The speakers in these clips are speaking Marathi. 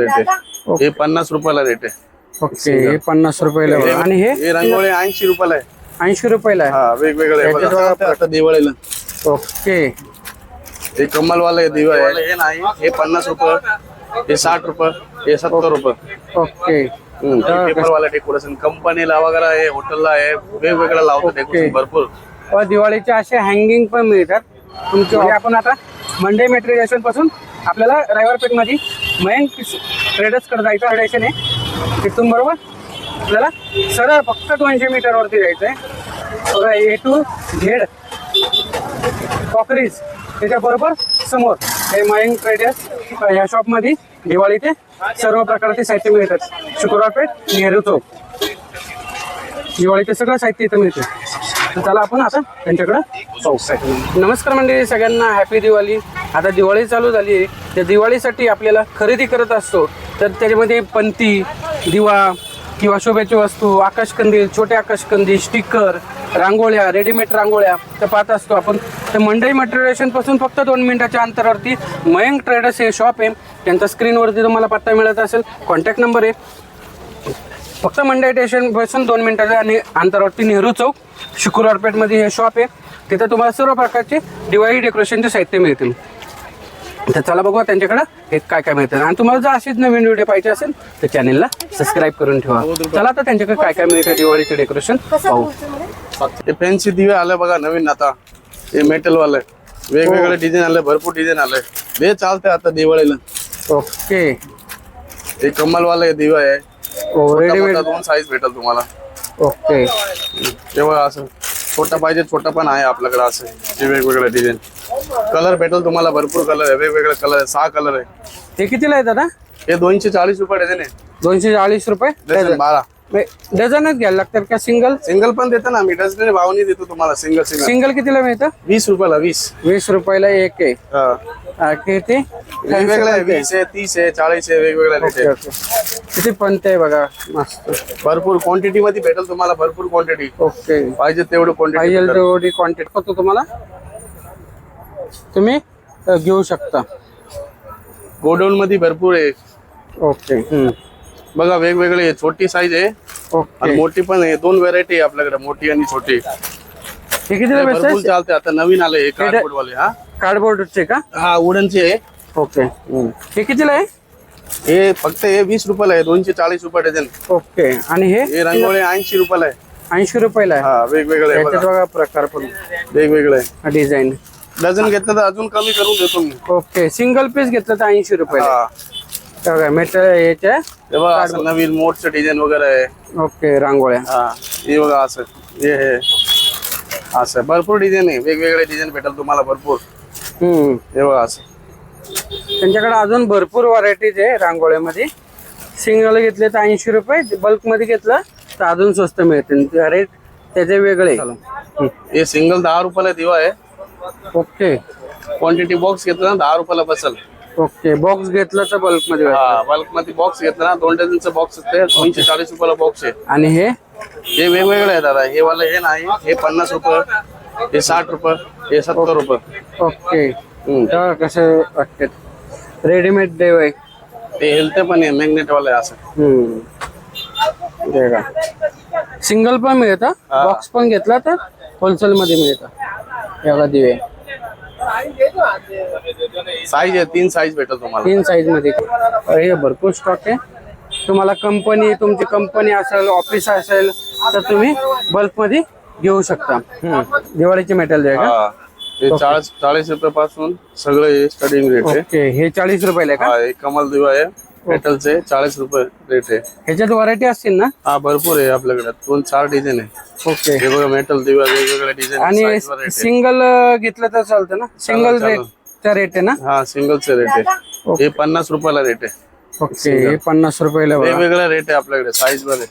रेट आहे. हे पन्नास रुपयाला रेट आहे. ओके हे पन्नास रुपयाला. आणि हे? हे रंगोळी ऐंशी रुपयाला आहे. ऐंशी रुपयाला आहे. हा वेगवेगळे आहे. याच्यात बघा, बघा, आता दिवाळीला. ओके. हे कमलवाला आहे दिवा आहे. हे नाही. हे पन्नास रुपये. हे साठ रुपये. हे सत्तर रुपये. ओके. हम्म, हे पेपरवाला डेकोरेशन. कंपनीला वगैरे आहे हॉटेलला आहे. वेगवेगळं लावतो डेकोरेशन भरपूर. व दिवाळीचे असे हँगिंग पण मिळतात. तुमचे म्हणजे आपण आता मंडे मेट्रिकेशनपासून आपल्याला रायवर पेठमध्ये मयंक ट्रेडर्सकडे जायचं हडायचं नाही. तिथून बरोबर आपल्याला सरळ फक्त दोनशे मीटरवरती जायचं आहे बघा ए टू झेड कॉकरीज त्याच्याबरोबर समोर. हे मयंक ट्रेडर्स या शॉपमध्ये दिवाळीचे सर्व प्रकारचे साहित्य मिळतात. शुक्रवार पेठ नेहरू चौक. दिवाळीचं सगळं साहित्य इथं मिळते. तर त्याला आपण आता त्यांच्याकडं पाहू. नमस्कार मंडळी सगळ्यांना हॅपी दिवाळी. आता दिवाळी चालू झाली. आहे त्या दिवाळीसाठी आपल्याला खरेदी करत असतो तर त्याच्यामध्ये पंती दिवा किंवा शोभेची वस्तू आकाशकंदील छोटे आकाशकंदील स्टिकर रांगोळ्या रेडीमेड रांगोळ्या तर पाहत असतो आपण. तर मंडई मटेरियलेशनपासून फक्त दोन मिनिटाच्या अंतरावरती मयंक ट्रेडर्स हे शॉप आहे. त्यांचा स्क्रीनवरती तुम्हाला पत्ता मिळत असेल. कॉन्टॅक्ट नंबर आहे. फक्त मंडई स्टेशनपासून दोन मिनिटाच्या आणि अंतरावरती नेहरू चौक शुक्रवारपेठमध्ये हे शॉप आहे. तिथं तुम्हाला सर्व प्रकारचे दिवाळी डेकोरेशनचे साहित्य मिळतील. तर चला बघूया त्यांच्याकडे. हे काय काय मिळतं. आणि तुम्हाला जर अशीच नवीन व्हिडिओ पाहिजे असेल तर चॅनेलला सबस्क्राईब करून ठेवा. चला आता त्यांच्याकडे काय काय मिळतं दिवाळीचे डेकोरेशन पाहू. हे फॅन्सी दिवे आले बघा नवीन आता. हे मेटल वाले वेगवेगळे डिझाईन आले भरपूर डिझाईन आले. हे चालते आता दिवाळीला. ओके. हे कमलवाले दिवा आहे. हो रेडीमेड मोठा दोन साईज भेटेल तुम्हाला. ओके. तेव्हा असं. छोटा पाहिजे छोटा पण आहे आपल्याकडे असं. हे वेगवेगळे डिझाईन कलर भेटेल तुम्हाला भरपूर कलर आहे. वेगवेगळे कलर आहे. सहा कलर आहे. हे कितीला आहे दादा हे दोनशे चाळीस रुपये डझन आहे. दोनशे चाळीस रुपये? डझन बारा. डझनच घ्यायला लागतात का सिंगल सिंगल पण देतो ना मी डझन भावनी देतो तुम्हाला. सिंगल सिंगल सिंगल कितीला मिळतं? वीस रुपयाला वीस. वीस रुपयाला एक आहे. हा. किती? वेगवेगळे आहे वीस आहे तीस आहे चाळीस आहे वेगवेगळ्या रेट आहे किती पंत आहे बघा? मस्त. भरपूर क्वांटिटी मध्ये भेटेल तुम्हाला भरपूर क्वांटिटी ओके. पाहिजे तेवढं पाहिजे क्वांटिटी तेवढी कॉन्टॅक्ट करतो तुम्हाला? तुम्ही अ, घेऊ शकता. गोडाऊन मध्ये भरपूर आहे. ओके हम्म. बघा वेगवेगळे आहे. छोटी साईज आहे. आणि ओके मोठी पण आहे. दोन व्हरायटी आहे आपल्याकडे मोठी आणि छोटी. हे कितीला भरपूर चालते आता नवीन आले हे कार्डबोर्ड वाले हा. कार्डबोर्डचे का? हा वुडनचे आहे. ओके. हे कितीला आहे? हे फक्त हे वीस रुपयाला आहे दोनशे चाळीस रुपये डझन. ओके. आणि हे? हे रंगोळी ऐंशी रुपयाला आहे. ऐंशी रुपयाला आहे. हा वेगवेगळे आहे याच्यात बघा. बघा प्रकार पण. वेगवेगळे. आहे डिझाईन डझन घेतलं तर अजून कमी करून देतो मी. ओके. सिंगल पीस घेतलं तर ऐंशी रुपयाला हा. बघा मेटर याच्या हे बघा असं नवीन मोठचं डिझाईन वगैरे आहे. ओके रांगोळ्या. हा हे बघा असं. हे हे. असं भरपूर डिझाईन आहे. वेगवेगळे डिझाईन भेटेल तुम्हाला भरपूर. हम्म हे बघा असं. त्यांच्याकडे अजून भरपूर व्हरायटीज आहे रांगोळ्यामध्ये. सिंगल घेतले तर ऐंशी रुपये बल्कमध्ये घेतलं तर अजून स्वस्त मिळतील. रेट त्याचे वेगळे. हे सिंगल दहा रुपयाला दिवा आहे. ओके क्वांटिटी बॉक्स घेतला ना दहा रुपयाला बसल. ओके बॉक्स घेतलं तर बल्कमध्ये भेटेल. हा बल्कमध्ये बॉक्स घेतला ना दोन डझनचं बॉक्स असते दोनशे चाळीस रुपयाला बॉक्स आहे. आणि हे? हे वेगवेगळे आहे दादा. हे वाला हे नाही हे पन्नास रुपये. हे साठ रुपये हे सत्तर रुपये. ओके. तेव्हा कसं वाटतात रेडीमेड देव आहे. ते हेल्थ पण आहे मॅग्नेट वाला असं. हम्म. ते का? सिंगल पण मिळतं बॉक्स पण घेतला तर होलसेल मध्ये मिळतं बघा दिवे. साईज आहे तीन साईज भेटेल तुम्हाला. तीन साईजमध्ये. हे भरपूर स्टॉक आहे. तुम्हाला कंपनी तुमची कंपनी असेल ऑफिस असेल तर तुम्ही बल्कमध्ये घेऊ शकता. दिवाळीचे मेटल आहे का? हा. हे चाळीस चाळीस रुपये पासून सगळे स्टार्टिंग रेट आहे. ओके. हे चाळीस रुपयाला आहे का? हा कमल दिवा आहे. मेटलचे चाळीस रुपये रेट आहे. ह्याच्यात व्हरायटी असतील ना? हा भरपूर आहे आपल्याकडे. दोन चार डिझाईन आहे. ओके. हे बघा मेटल दिवा वेगवेगळे डिझाईन आणि सिंगल घेतलं तर चालतं ना? सिंगल. रेटचा रेट आहे ना? हा सिंगलचे रेट आहे. हे पन्नास रुपयाला रेट आहे. ओके हे पन्नास रुपयाला बघा. वेगवेगळा रेट आहे आपल्याकडे साईजमध्ये.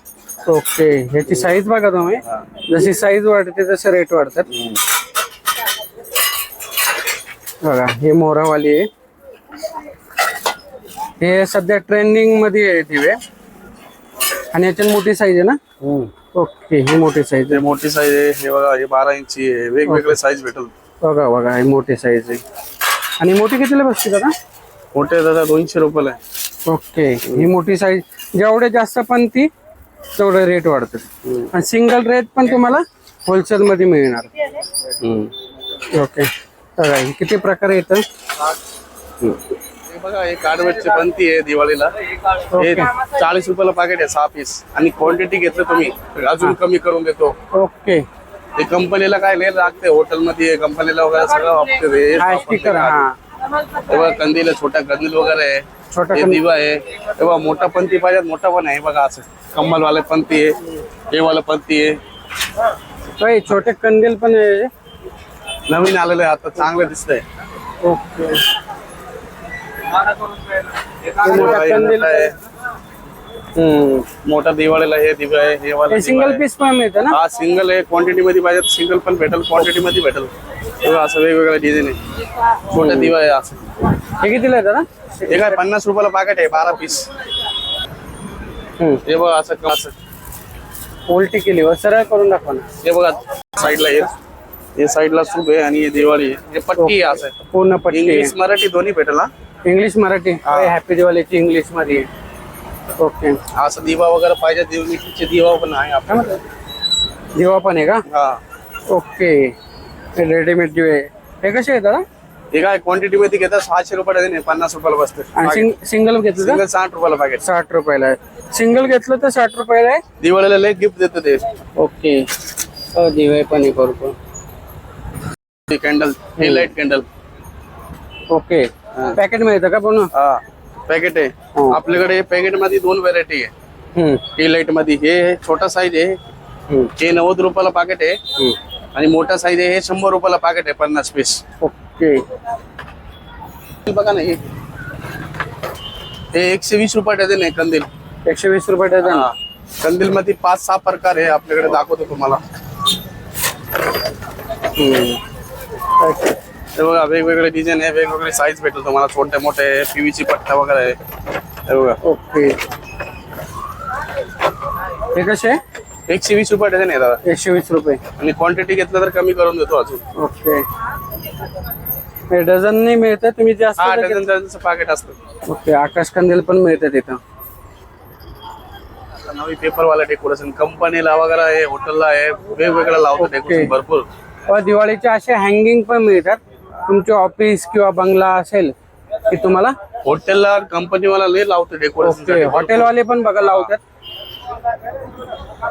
ओके ह्याची साईज बघा तुम्ही. जशी साईज वाढते तसे रेट वाढतात. बघा हे मोरावाली आहे. हे सध्या ट्रेंडिंगमध्ये आहे दिवे आणि याच्यात मोठी साईज आहे ना? ओके ही मोठी साईज आहे. मोठी साईज आहे हे बघा हे बारा इंची आहे. वेगवेगळे साईज भेटेल बघा बघा ही मोठी साईज आहे. आणि मोठी कितीला बसते दादा? मोठे दादा दोनशे रुपयाला आहे. ओके. ही मोठी साईज जेवढे जास्त पण ती तेवढे रेट वाढतात आणि सिंगल रेट पण तुम्हाला होलसेल मध्ये मिळणार. ओके. बघा हे किती प्रकार येतं हे बघा हे पंती आहे दिवाळीला. हे चाळीस रुपयाला पाकिट आहे सहा पीस आणि क्वांटिटी घेतलं तुम्ही अजून कमी करून देतो. ओके. हे कंपनीला काय लय लागते. हॉटेलमध्ये कंपनीला वगैरे सगळं वापरते कंदील छोटा कंदील वगैरे आहे. छोटा हे. दिवा आहे. हे बघा मोठा पंती पाहिजे मोठा पण आहे. बघा असं. कम्मल वाले पंती आहे. हे वाला पंती आहे. तो हे छोटे कंदील पण आहे. नवीन आलेलं आता चांगलं दिसतंय. ओके. मोठा कंदील आहे. दिवाळीला हे दिवा आहे हे वाला सिंगल. पीस पण मिळतं ना? हा सिंगल आहे. क्वांटिटी मध्ये पाहिजे सिंगल पण भेटेल क्वांटिटी मध्ये भेटेल. बघा, असं वेगवेगळ्या डिझाईन आहे छोटा दिवा आहे असं. हे कितीला आहे दादा? हे काय पन्नास रुपयाला पाकिट आहे बारा पीस. हे बघा असं असं. उलटी केली व सरळ करून दाखवा ना. हे बघा साईडला हे. हे साईडला सूप आहे आणि हे दिवाळी आहे. हे पट्टी आहे असं. पूर्ण पट्टी इंग्लिश मराठी दोन्ही भेटेल हा? इंग्लिश मराठी. हॅपी दिवाळीची इंग्लिशमध्ये ओके असं दिवा वगैरे पाहिजे दिव मिठीचे दिवा पण आहे काय आपल्या म्हणतात दिवा पण आहे का? हा. ओके रेडीमेड दिवे हे कसे आहे दादा? हे काय क्वांटिटी मध्ये घेतात? सहाशे रुपये देणे पन्नास रुपयाला बसते आणि सिंग- सिंगल घेतलं तर सिंगल साठ रुपयाला पाकिट साठ रुपयाला आहे. सिंगल घेतलं तर साठ रुपयाला आहे? दिवाळीला लय गिफ्ट देतं ते. ओके. हो दिवे पण आहे भरपूर. कॅन्डल हे लाइट कॅन्डल ओके. पॅकेट मिळतं का पूर्ण? हा. पॅकेट आहे. हो. आपल्याकडे पॅकेटमध्ये दोन व्हरायटी आहे. हे लाइटमध्ये. हे छोटा साईज आहे. हे नव्वद रुपयाला पाकिट आहे. आणि मोठा साईज आहे हे शंभर रुपयाला पाकिट आहे पन्नास पीस ओके बघा ना हे. एकशे वीस रुपये डझन आहे कंदील. एकशे वीस रुपये डझन. कंदील मध्ये पाच सहा प्रकार आहे आपल्याकडे दाखवतो तुम्हाला. हे बघा वेगवेगळे डिझाईन आहे वेगवेगळे साईज भेटेल तुम्हाला छोटे मोठे पीव्हीसी पट्टा वगैरे आहे. हे बघा. ओके हे कसे? एकशे वीस रुपये डझन आहे दादा. एकशे वीस रुपये. आणि क्वांटिटी घेतलं तर कमी करून देतो अजून. ओके. हे डझन नाही मिळतं तुम्ही जास्त हा जर डझन डझनचं पाकिट असतं. ओके आकाश कंदील पण मिळतं तिथं. आता नवी पेपरवाला डेकोरेशन कंपनीला वगैरे आहे हॉटेलला आहे वेगवेगळं लावतो डेकोरेशन भरपूर. व दिवाळीचे असे हँगिंग पण मिळतात. तुमचे ऑफिस किंवा बंगला असेल की तुम्हाला? हॉटेलला कंपनीवाला लय लावतो ओके. डेकोरेशन हॉटेलवाले पण बघा लावतात.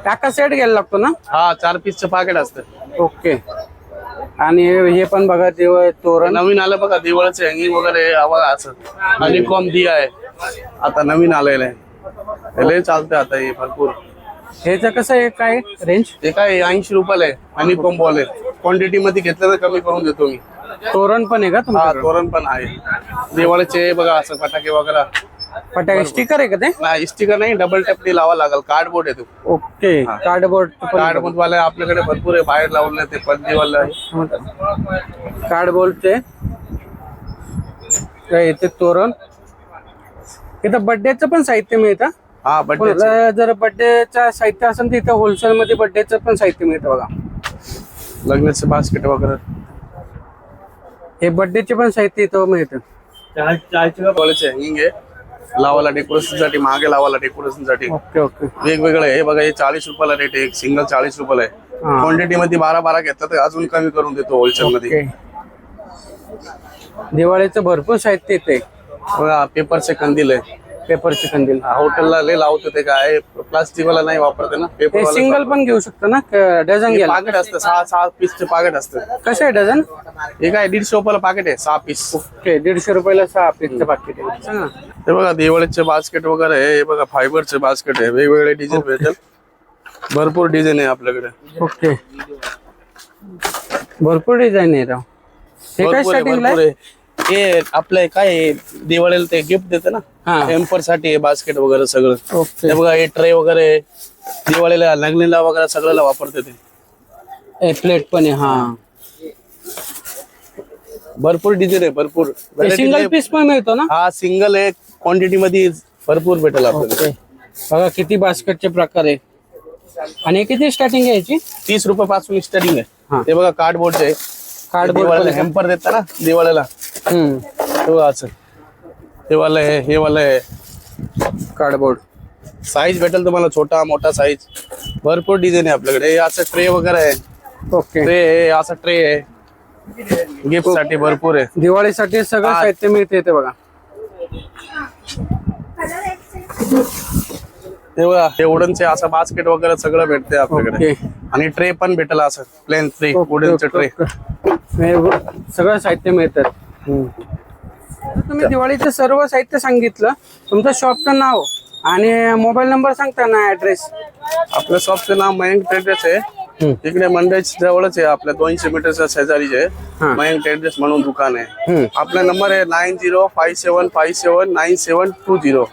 टाका सेट घ्यायला लागतो ना? हा चार पीसचं पाकिट असतं ओके. आणि हे पण बघा दिवाळी तोरण. नवीन आलं बघा दिवाळीचं हँगिंग वगैरे बघा असं. आणि कॉम दिया आहे. आता नवीन आलेलं आहे. हे लय चालतंय आता हे भरपूर. ह्याचं कसं आहे? काय रेंज ते काय ऐंशी रुपयाला आहे. आणि कॉम बॉल आहे. क्वांटिटी मध्ये घेतलं तर कमी करून देतो मी. तोरण पण आहे का हा तुमच्याकडे? तोरण पण आहे. दिवाळीचे बघा असं फटाके वगैरे. फटाके स्टिकर आहे का ते? नाही स्टिकर नाही डबल टॅपनी लावा लागल. कार्डबोर्ड आहे तो. ओके कार्डबोर्ड पण कार्डबोर्ड वाले आपल्याकडे भरपूर आहे बाहेर लावले ते पडदेवाला कार्डबोर्डचे इथे तोरण. इथं बर्थडेचं पण साहित्य मिळतं. हा बड्डे जर बर्थडेचं साहित्य असेल तर इथं होलसेल मध्ये बर्थडेचं पण साहित्य मिळतं बघा. लग्नाचे बास्केट वगैरे. हे बर्थडेचे पण साहित्य इथं मिळतं. हँगिंग आहे लावायला डेकोरेशनसाठी मागे लावायला डेकोरेशनसाठी ओके ओके. वेगवेगळे आहे हे बघा हे चाळीस रुपयाला रेट आहे सिंगल चाळीस रुपयाला आहे. क्वांटिटी मध्ये बारा बारा घेतलं तर अजून कमी करून देतो होलसेल मध्ये. दिवाळीचं भरपूर साहित्य येते बघा पेपरचे कंदील आहे. पेपरचे कंदील. हॉटेलला लय लावतो ते काय प्लास्टिक वाला नाही वापरते ना पेपर सिंगल पण घेऊ शकतो ना डझन घ्यायला? पाकिट असतं सहा सहा पीसचे पाकिट असतं. कसं आहे डझन? हे काय दीडशे रुपयाला पाकिट आहे सहा पीस ओके दीडशे रुपयाला सहा पीसचं पाकिट आहे. हे बघा दिवाळीचे बास्केट वगैरे हे बघा फायबरचे बास्केट आहे. वेगवेगळे डिझाईन भेटेल. भरपूर डिझाईन आहे आपल्याकडे. ओके भरपूर डिझाईन आहे राव. हे काय भरपूर आहे, स्टार्टिंगला भरपूर आहे. हे आपलं काय आहे, दिवाळीला ते गिफ्ट देते ना? हा. एम्परसाठी बास्केट वगैरे सगळं. ओके हे बघा हे ट्रे वगैरे आहे. दिवाळीला लग्नीला वगैरे सगळ्याला वापरते ते. हे प्लेट पण आहे हा. भरपूर डिझाईन आहे भरपूर. Variety सिंगल पीस पण मिळतो ना? हा सिंगल आहे. क्वांटिटी मध्ये भरपूर भेटेल आपल्याला. ओके. बघा किती बास्केटचे प्रकार आहे आणि किती स्टार्टिंग आहे याची? तीस रुपये पासून स्टार्टिंग हा. आहे. ते बघा कार्डबोर्डचे कार्डबोर्ड दिवाळीला हॅम्पर देता ना दिवाळीला तो असं. हे वाला आहे हे वाला आहे. कार्डबोर्ड साईज भेटेल तुम्हाला छोटा मोठा साईज भरपूर डिझाईन आहे आपल्याकडे. हे असं ट्रे वगैरे आहे. ओके. ट्रे आहे असं ट्रे आहे. गिफ्टसाठी भरपूर आहे. दिवाळीसाठी सगळं. साहित्य मिळते ते बघा. हे बघा हे वुडनचे असं बास्केट वगैरे सगळं भेटते आपल्याकडे. आणि ट्रे पण भेटेल असं प्लेन ट्रे वुडनचे ट्रे सगळं साहित्य मिळतात तुम्ही दिवाळीचं सर्व साहित्य सांगितलं तुमचं शॉपचं नाव आणि मोबाईल नंबर सांगता ना ऍड्रेस आपल्या शॉपचं नाव मयंक ट्रेडर्स आहे. इकडे मंडईच जवळच आहे आपल्या दोनशे मीटरच्या शेजारीच आहे. मयंक ट्रेडर्स म्हणून दुकान आहे. आपला नंबर आहे nine zero five seven five seven nine seven two zero.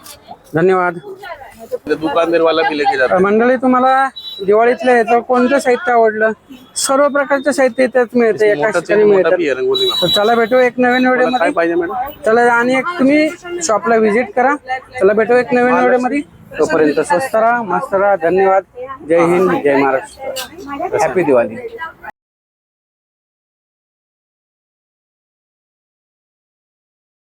धन्यवाद. दुकानदारवाला भी लेके जाता मंडळी तुम्हाला दिवाळीतल्या याचं कोणतं साहित्य आवडलं? सर्व प्रकारचं साहित्य त्यात मिळते एका ठिकाणी रंगोली तर चला भेटू एक नवीन व्हिडिओमध्ये पाहिजे मॅडम चला आणि एक तुम्ही शॉपला व्हिजिट करा. चला भेटू एक नवीन व्हिडिओमध्ये तोपर्यंत स्वस्त राहा मस्त राहा. धन्यवाद. जय हिंद जय महाराष्ट्र. हॅपी दिवाळी